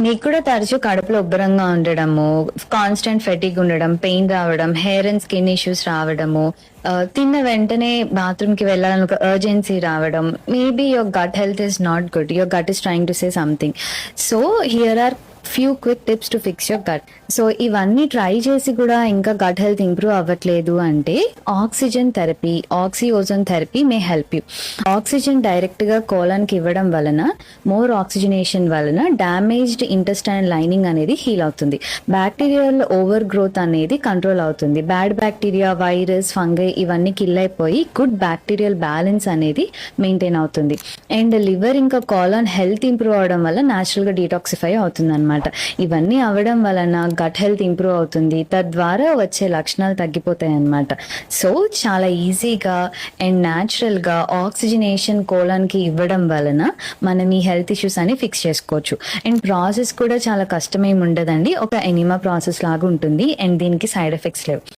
మీకు కూడా తరచూ కడుపులో ఉబ్బరంగా ఉండడము కాన్స్టెంట్ ఫెటిక్ ఉండడం పెయిన్ రావడం హెయిర్ అండ్ స్కిన్ ఇష్యూస్ రావడము తిన్న వెంటనే బాత్రూమ్కి వెళ్ళాలని ఒక అర్జెన్సీ రావడం maybe your gut health is not good your gut is trying to say something so here are few quick tips to fix your gut so ఇవన్నీ try చేసి కూడా ఇంకా గట్ హెల్త్ ఇంప్రూవ్ అవ్వట్లేదు అంటే oxygen therapy oxygen therapy may help you oxygen డైరెక్ట్గా ఇవ్వడం వలన more oxygenation వలన డామేజ్డ్ ఇంటెస్టైన్ లైనింగ్ అనేది హీల్ అవుతుంది. బ్యాక్టీరియల్ ఓవర్ గ్రోత్ అనేది కంట్రోల్ అవుతుంది. బ్యాడ్ బ్యాక్టీరియా వైరస్ ఫంగై ఇవన్నీ కిల్ అయిపోయి గుడ్ బ్యాక్టీరియల్ బ్యాలెన్స్ అనేది మెయింటైన్ అవుతుంది. అండ్ లివర్ ఇంకా కోలాన్ హెల్త్ ఇంప్రూవ్ అవడం వల్ల న్యాచురల్గా డీటాక్సిఫై అవుతుంది అనమాట ఇవన్నీ అవ్వడం వలన గట్ హెల్త్ ఇంప్రూవ్ అవుతుంది. తద్వారా వచ్చే లక్షణాలు తగ్గిపోతాయి అన్నమాట. సో చాలా ఈజీగా అండ్ న్యాచురల్గా ఆక్సిజనేషన్ కోలానికి ఇవ్వడం వలన మనం ఈ హెల్త్ ఇష్యూస్ అని ఫిక్స్ చేసుకోవచ్చు. అండ్ ప్రాసెస్ కూడా చాలా కష్టమేమి ఉండదండి ఒక ఎనిమా ప్రాసెస్ లాగా ఉంటుంది అండ్ దీనికి సైడ్ ఎఫెక్ట్స్ లేవు.